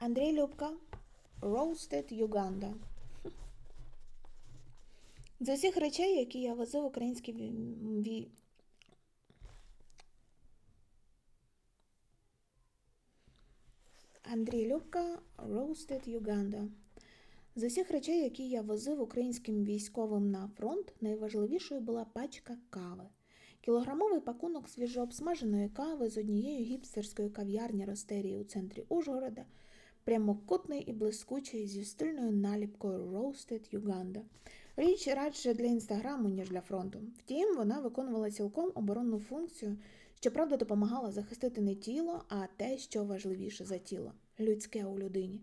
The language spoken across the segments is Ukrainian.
Андрій Любка, Roasted Uganda. З усіх речей, які я возив українські ві-. Андрій Любка, Roasted Uganda. З усіх речей, які я возив українським військовим на фронт, найважливішою була пачка кави. Кілограмовий пакунок свіжообсмаженої кави з однієї гіпстерської кав'ярні Ростерії у центрі Ужгорода, прямокутний і блискучий зі стильною наліпкою Roasted Uganda. Річ радше для інстаграму, ніж для фронту. Втім, вона виконувала цілком оборонну функцію, щоправда, допомагала захистити не тіло, а те, що важливіше за тіло людське у людині.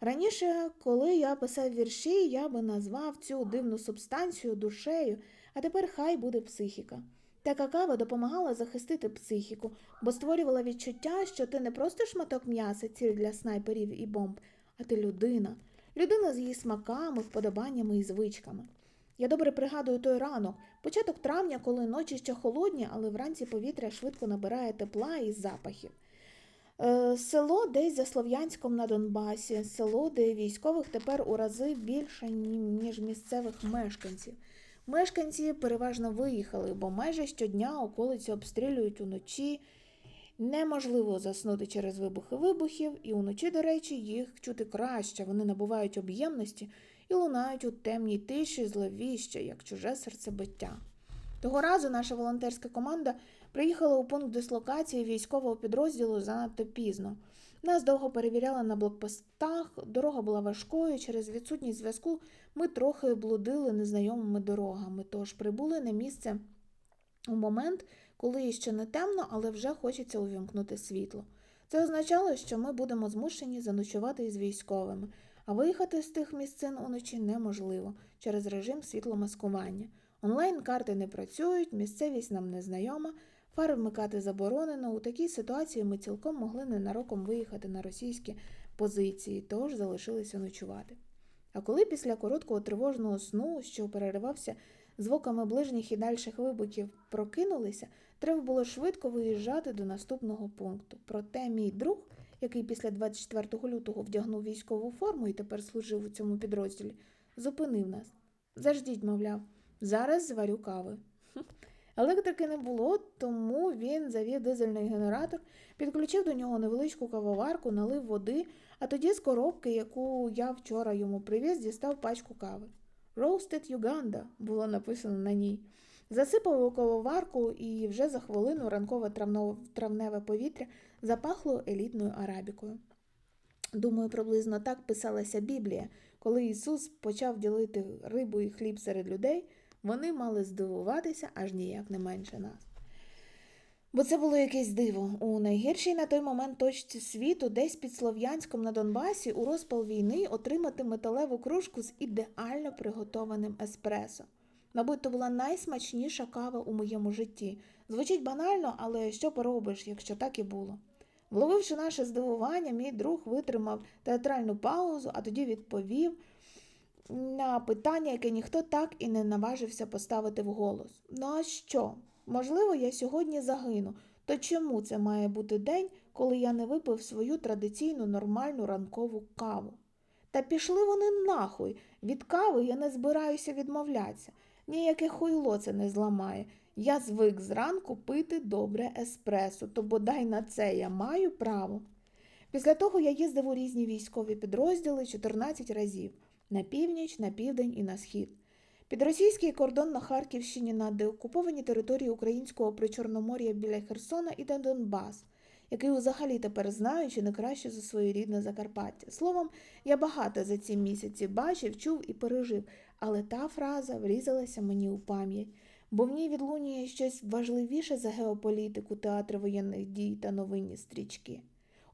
Раніше, коли я писав вірші, я би назвав цю дивну субстанцію душею, а тепер хай буде психіка. Така кава допомагала захистити психіку, бо створювала відчуття, що ти не просто шматок м'яса, ціль для снайперів і бомб, а ти людина. Людина з її смаками, вподобаннями і звичками. Я добре пригадую той ранок, початок травня, коли ночі ще холодні, але вранці повітря швидко набирає тепла і запахів. Е, Село десь за Слов'янськом на Донбасі, село, де військових тепер у рази більше, ніж місцевих мешканців. Мешканці переважно виїхали, бо майже щодня околиці обстрілюють уночі. Неможливо заснути через вибухи вибухів, і уночі, до речі, їх чути краще. Вони набувають об'ємності і лунають у темній тиші зловіще, як чуже серцебиття. Того разу наша волонтерська команда приїхала у пункт дислокації військового підрозділу занадто пізно. Нас довго перевіряли на блокпостах, дорога була важкою, через відсутність зв'язку ми трохи блудили незнайомими дорогами, тож прибули на місце у момент, коли ще не темно, але вже хочеться увімкнути світло. Це означало, що ми будемо змушені заночувати із військовими, а виїхати з тих місцин уночі неможливо через режим світломаскування. Онлайн-карти не працюють, місцевість нам незнайома, фари вмикати заборонено. У такій ситуації ми цілком могли ненароком виїхати на російські позиції, тож залишилися ночувати. А коли після короткого тривожного сну, що переривався звуками ближніх і дальших вибухів, прокинулися, треба було швидко виїжджати до наступного пункту. Проте мій друг, який після 24 лютого вдягнув військову форму і тепер служив у цьому підрозділі, зупинив нас. Заждіть, мовляв, зараз зварю кави. Електрики не було, тому він завів дизельний генератор, підключив до нього невеличку кавоварку, налив води, а тоді з коробки, яку я вчора йому привіз, дістав пачку кави. Roasted Uganda було написано на ній. Засипав у кавоварку, і вже за хвилину ранкове травневе повітря запахло елітною арабікою. Думаю, приблизно так писалася Біблія. Коли Ісус почав ділити рибу і хліб серед людей, вони мали здивуватися аж ніяк не менше нас. Бо це було якесь диво. У найгіршій на той момент точці світу, десь під Слов'янськом на Донбасі, у розпал війни отримати металеву кружку з ідеально приготованим еспресо. Мабуть, то була найсмачніша кава у моєму житті. Звучить банально, але що поробиш, якщо так і було. Вловивши наше здивування, мій друг витримав театральну паузу, а тоді відповів на питання, яке ніхто так і не наважився поставити вголос. Ну а що? Можливо, я сьогодні загину. То чому це має бути день, коли я не випив свою традиційну нормальну ранкову каву? Та пішли вони нахуй. Від кави я не збираюся відмовлятися. Ніяке хуйло це не зламає. Я звик зранку пити добре еспресо, то бодай на це я маю право. Після того я їздив у різні військові підрозділи 14 разів на північ, на південь і на схід. Під російський кордон на Харківщині на деокуповані території українського причорномор'я біля Херсона і Донбас, який взагалі тепер знаю, чи не краще за своє рідне Закарпаття. Словом, я багато за ці місяці бачив, чув і пережив, але та фраза врізалася мені у пам'ять, бо в ній відлунює щось важливіше за геополітику, театр воєнних дій та новинні стрічки.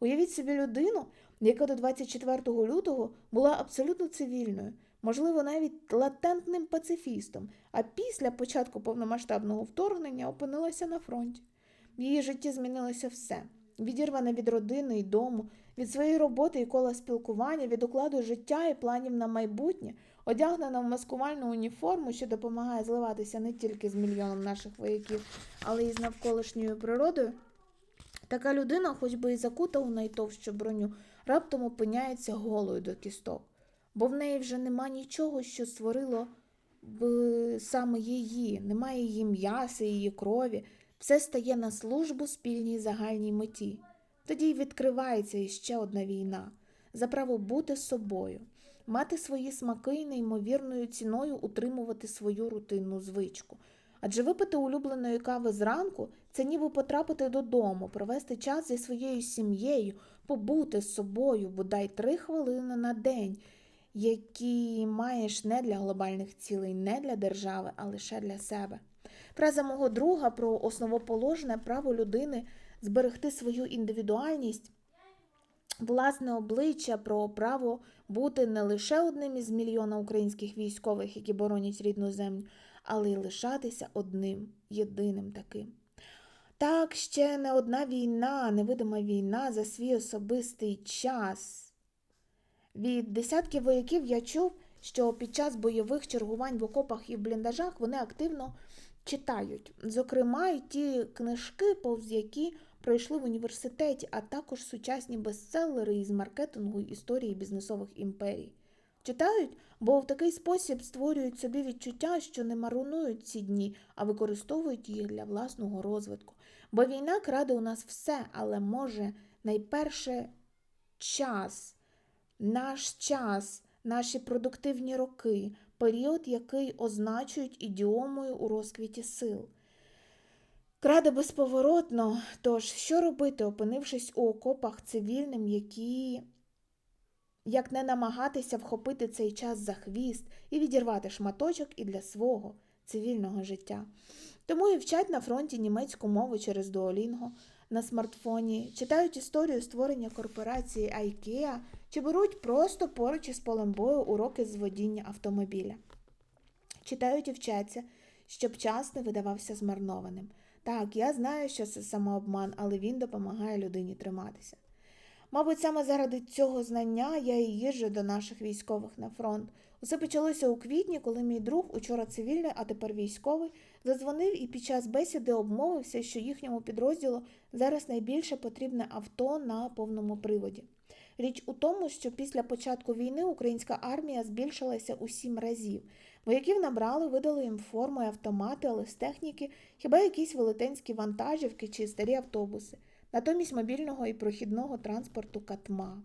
Уявіть собі людину, яка до 24 лютого була абсолютно цивільною, можливо, навіть латентним пацифістом, а після початку повномасштабного вторгнення опинилася на фронті. В її житті змінилося все. Відірвана від родини і дому, від своєї роботи і кола спілкування, від укладу життя і планів на майбутнє, одягнена в маскувальну уніформу, що допомагає зливатися не тільки з мільйоном наших вояків, але й з навколишньою природою. Така людина, хоч би і закута у найтовщу броню, раптом опиняється голою до кісток, бо в неї вже нема нічого, що створило б саме її, немає її м'яса, її крові, все стає на службу спільній загальній меті. Тоді й відкривається іще одна війна за право бути собою, мати свої смаки і неймовірною ціною утримувати свою рутинну звичку. Адже випити улюбленої кави зранку це ніби потрапити додому, провести час зі своєю сім'єю, побути з собою бодай три хвилини на день, які маєш не для глобальних цілей, не для держави, а лише для себе. Фраза мого друга про основоположне право людини зберегти свою індивідуальність, власне обличчя про право бути не лише одним із мільйона українських військових, які боронять рідну землю, але й лишатися одним, єдиним таким. Так, ще не одна війна, невидима війна за свій особистий час. Від десятків вояків я чув, що під час бойових чергувань в окопах і в бліндажах вони активно читають. Зокрема, й ті книжки, повз які пройшли в університеті, а також сучасні бестселери із маркетингу історії бізнесових імперій. Читають, бо в такий спосіб створюють собі відчуття, що не марунують ці дні, а використовують їх для власного розвитку. Бо війна краде у нас все, але може найперше час, наш час, наші продуктивні роки, період, який означують ідіомою у розквіті сил. Краде безповоротно, тож що робити, опинившись у окопах цивільним, які як не намагатися вхопити цей час за хвіст і відірвати шматочок і для свого цивільного життя. Тому і вчать на фронті німецьку мову через Duolingo на смартфоні, читають історію створення корпорації IKEA чи беруть просто поруч із полем бою уроки з водіння автомобіля. Читають і вчаться, щоб час не видавався змарнованим. Так, я знаю, що це самообман, але він допомагає людині триматися. Мабуть, саме заради цього знання я і їжджу до наших військових на фронт. Усе почалося у квітні, коли мій друг, учора цивільний, а тепер військовий, задзвонив і під час бесіди обмовився, що їхньому підрозділу зараз найбільше потрібне авто на повному приводі. Річ у тому, що після початку війни українська армія збільшилася у сім разів. Вояків набрали, видали їм форму і автомати, але з техніки хіба якісь велетенські вантажівки чи старі автобуси натомість мобільного і прохідного транспорту катма.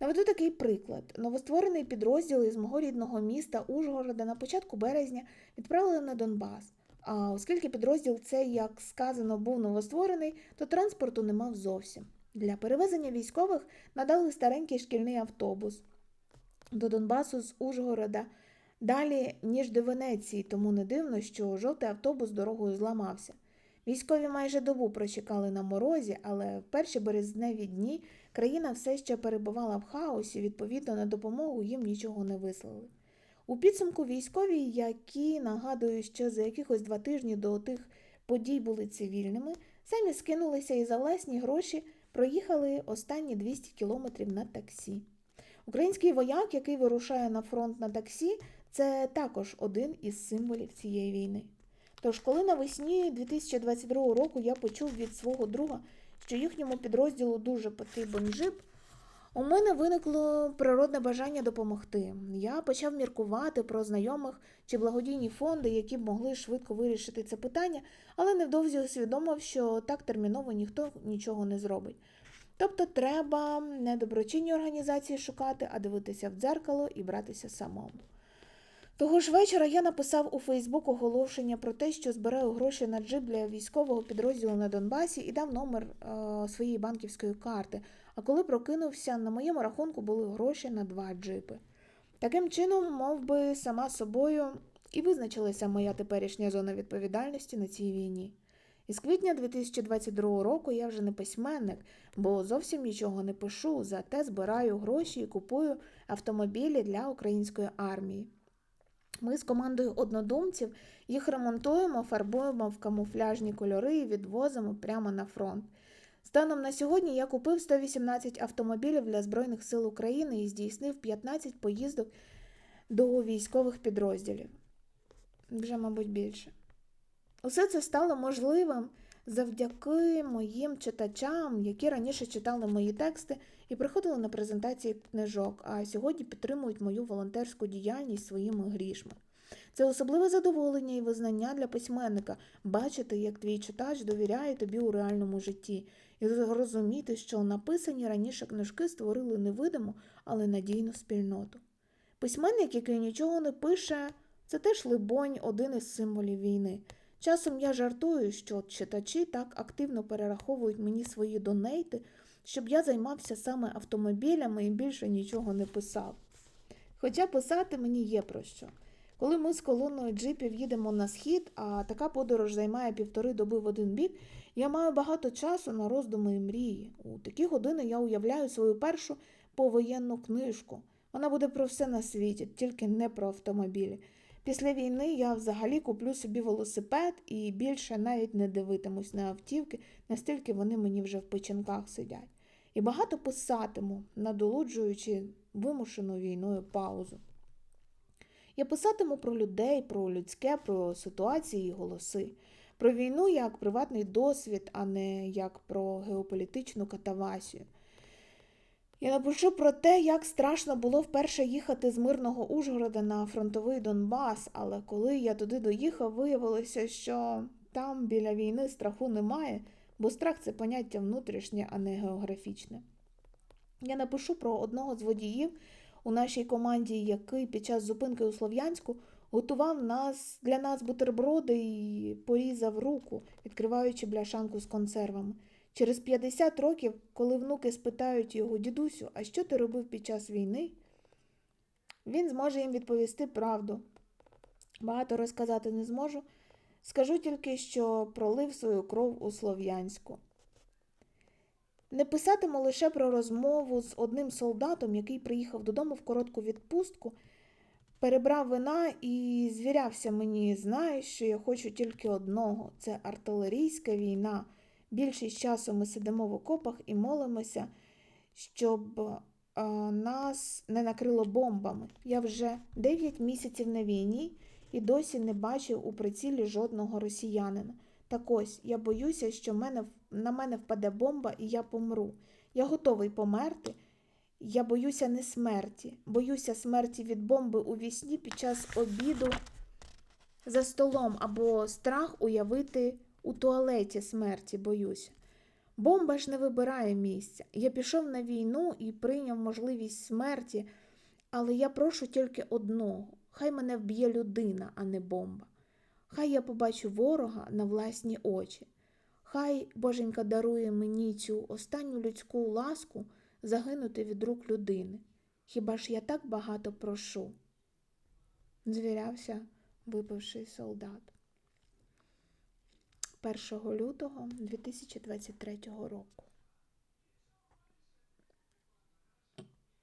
Наведу такий приклад. Новостворений підрозділ із мого рідного міста Ужгорода на початку березня відправили на Донбас. А оскільки підрозділ цей, як сказано, був новостворений, то транспорту не мав зовсім. Для перевезення військових надали старенький шкільний автобус до Донбасу з Ужгорода далі, ніж до Венеції, тому не дивно, що жовтий автобус дорогою зламався. Військові майже добу прочекали на морозі, але в перші березневі дні країна все ще перебувала в хаосі, відповідно, на допомогу їм нічого не вислали. У підсумку військові, які нагадую, що за якихось два тижні до тих подій були цивільними, самі скинулися і за власні гроші проїхали останні 200 кілометрів на таксі. Український вояк, який вирушає на фронт на таксі, це також один із символів цієї війни. Тож, коли навесні 2022 року я почув від свого друга, що їхньому підрозділу дуже потрібен джип, у мене виникло природне бажання допомогти. Я почав міркувати про знайомих чи благодійні фонди, які б могли швидко вирішити це питання, але невдовзі усвідомив, що так терміново ніхто нічого не зробить. Тобто треба не доброчинні організації шукати, а дивитися в дзеркало і братися самому. Того ж вечора я написав у Фейсбук оголошення про те, що збираю гроші на джип для військового підрозділу на Донбасі і дав номер е, своєї банківської карти. А коли прокинувся, на моєму рахунку були гроші на два джипи. Таким чином, мов би, сама собою і визначилася моя теперішня зона відповідальності на цій війні. Із квітня 2022 року я вже не письменник, бо зовсім нічого не пишу, зате збираю гроші і купую автомобілі для української армії. Ми з командою однодумців їх ремонтуємо, фарбуємо в камуфляжні кольори і відвозимо прямо на фронт. Станом на сьогодні я купив 118 автомобілів для Збройних сил України і здійснив 15 поїздок до військових підрозділів. Вже, мабуть, більше. Усе це стало можливим завдяки моїм читачам, які раніше читали мої тексти і приходили на презентації книжок, а сьогодні підтримують мою волонтерську діяльність своїми грішми. Це особливе задоволення і визнання для письменника бачити, як твій читач довіряє тобі у реальному житті, і розуміти, що написані раніше книжки створили невидиму, але надійну спільноту. Письменник, який нічого не пише, це теж, либонь, один із символів війни. Часом я жартую, що читачі так активно перераховують мені свої донейти, щоб я займався саме автомобілями і більше нічого не писав. Хоча писати мені є про що. Коли ми з колоною джипів їдемо на схід, а така подорож займає півтори доби в один бік, я маю багато часу на роздуми і мрії. У такі години я уявляю свою першу повоєнну книжку. Вона буде про все на світі, тільки не про автомобілі. Після війни я взагалі куплю собі велосипед і більше навіть не дивитимусь на автівки, настільки вони мені вже в печінках сидять. І багато писатиму, надолуджуючи вимушену війною паузу. Я писатиму про людей, про людське, про ситуації і голоси, про війну як приватний досвід, а не як про геополітичну катавасію. Я напишу про те, як страшно було вперше їхати з мирного Ужгорода на фронтовий Донбас, але коли я туди доїхав, виявилося, що там біля війни страху немає, бо страх це поняття внутрішнє, а не географічне. Я напишу про одного з водіїв у нашій команді, який під час зупинки у Слов'янську готував нас, для нас бутерброди і порізав руку, відкриваючи бляшанку з консервами. Через 50 років, коли внуки спитають його дідусю, а що ти робив під час війни, він зможе їм відповісти правду. Багато розказати не зможу. Скажу тільки, що пролив свою кров у Слов'янську. Не писатиму лише про розмову з одним солдатом, який приїхав додому в коротку відпустку, перебрав вина і звірявся мені, знаєш, що я хочу тільки одного це артилерійська війна. Більшість часу ми сидимо в окопах і молимося, щоб а, нас не накрило бомбами. Я вже 9 місяців на війні і досі не бачив у прицілі жодного росіянина. Так ось я боюся, що мене, на мене впаде бомба і я помру. Я готовий померти. Я боюся не смерті, боюся смерті від бомби у вісні під час обіду за столом або страх уявити у туалеті смерті, боюся. Бомба ж не вибирає місця. Я пішов на війну і прийняв можливість смерті, але я прошу тільки одного: хай мене вб'є людина, а не бомба. Хай я побачу ворога на власні очі. Хай Боженька дарує мені цю останню людську ласку загинути від рук людини. Хіба ж я так багато прошу? Звірявся випивший солдат. 1 лютого 2023 року.